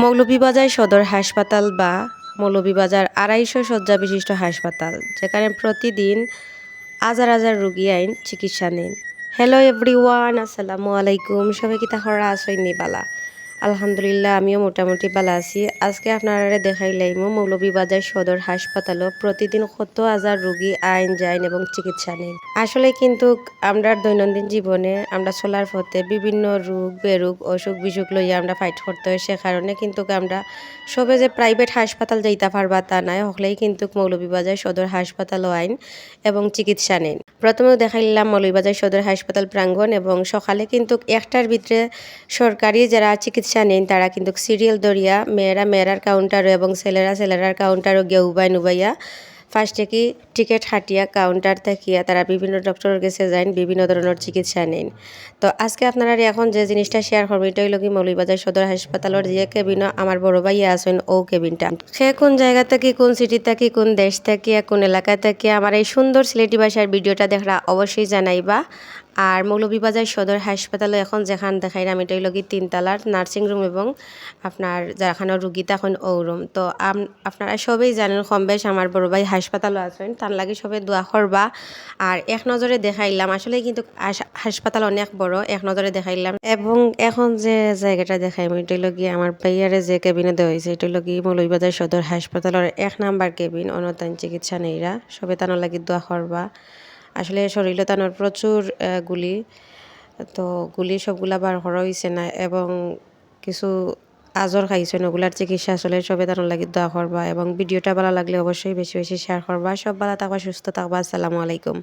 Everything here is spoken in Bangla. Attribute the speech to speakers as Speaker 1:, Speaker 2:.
Speaker 1: মৌলভীবাজার সদর হাসপাতাল বা মৌলভীবাজার আড়াইশো শয্যা বিশিষ্ট হাসপাতাল, যেখানে প্রতিদিন হাজার হাজার রুগী আইন চিকিৎসা নেন। হ্যালো এভরিওয়ান আসসালামু আলাইকুম। সবাই কি তাহরা আসই নিবালা? আলহামদুলিল্লাহ, আমিও মোটামুটি ভালো আছি। আজকে আপনারা দেখাইলাম মৌলভীবাজার সদর হাসপাতালও প্রতিদিন কত হাজার রুগী আইন যাইন এবং চিকিৎসা নেন আসলে কিন্তু আমরা দৈনন্দিন জীবনে আমরা চলার পথে বিভিন্ন রোগ, বেরোগ, অসুখ, বিসুখ লইয়া আমরা ফাইট করতে হয়, সে কারণে কিন্তু আমরা সবে যে প্রাইভেট হাসপাতাল যাইতে পারবা তা নাই হলেই কিন্তু মৌলভীবাজার সদর হাসপাতালও আইন এবং চিকিৎসা নেন। প্রথমেও দেখাইলাম মৌলভীবাজার সদর হাসপাতাল প্রাঙ্গণ এবং সকালে কিন্তু একটার ভিতরে সরকারি যারা চিকিৎসা নেন তারা কিন্তু সিরিয়াল ধরিয়া মেয়েরা মেয়েরার কাউন্টারও এবং ছেলেরা ছেলেরার কাউন্টারও গিয়ে উবাই নুবাইয়া ফার্স্টে কি টিকিট হাটিয়া কাউন্টার থাকিয়া তারা বিভিন্ন ডক্টরের কাছে যান বিভিন্ন ধরনের চিকিৎসা নেন। তো আজকে আপনারা এখন যে জিনিসটা শেয়ার করব এটা হইল কি মৌলভীবাজার সদর হাসপাতালের যে কেবিনও আমার বড় ভাইয়া আছেন, ও কেবিনটা সে কোন জায়গা থেকে কোন সিটি থাকি কোন দেশ থেকে কোন এলাকা থেকে আমার এই সুন্দর সিলেটি ভাষার ভিডিওটা দেখা অবশ্যই জানাইবা। আর মৌলভীবাজার সদর হাসপাতালে এখন যেখান দেখাইলাম এটা হইল কি তিনতলার নার্সিং রুম এবং আপনার যেখানে রুগী, তখন ও রুম তো আম- আপনারা সবাই জানেন, কম বেশ আমার বড় ভাই হাসপাতালও আছেন, তার লাগে সবাই দোয়া করবা। আর এক নজরে দেখাইলাম, আসলে কিন্তু হাসপাতাল অনেক বড়, এক নজরে দেখাইলাম। এবং এখন যে জায়গাটা দেখাইম এটা হইল কি আমার ভাইয়ারে যে কেবিনে দেওয়া হয়েছে, এটা হইল কি মৌলভীবাজার সদর হাসপাতালের এক নাম্বার কেবিন অনতান চিকিৎসা নেইরা সবে তানোর লাগি দোয়া করবা। আসলে শরীরে তানোর প্রচুর গুলি। তো গুলি সবগুলা বার করা হয়েছে না, এবং কিছু আজর খাইছে ওগুলার চিকিৎসা আসলে সবে তানোর লাগি দোয়া করবা এবং ভিডিওটা ভালো লাগলে অবশ্যই বেশি বেশি শেয়ার করবা। সব ভালো থাকবা, সুস্থ থাকবা। আসসালামু আলাইকুম।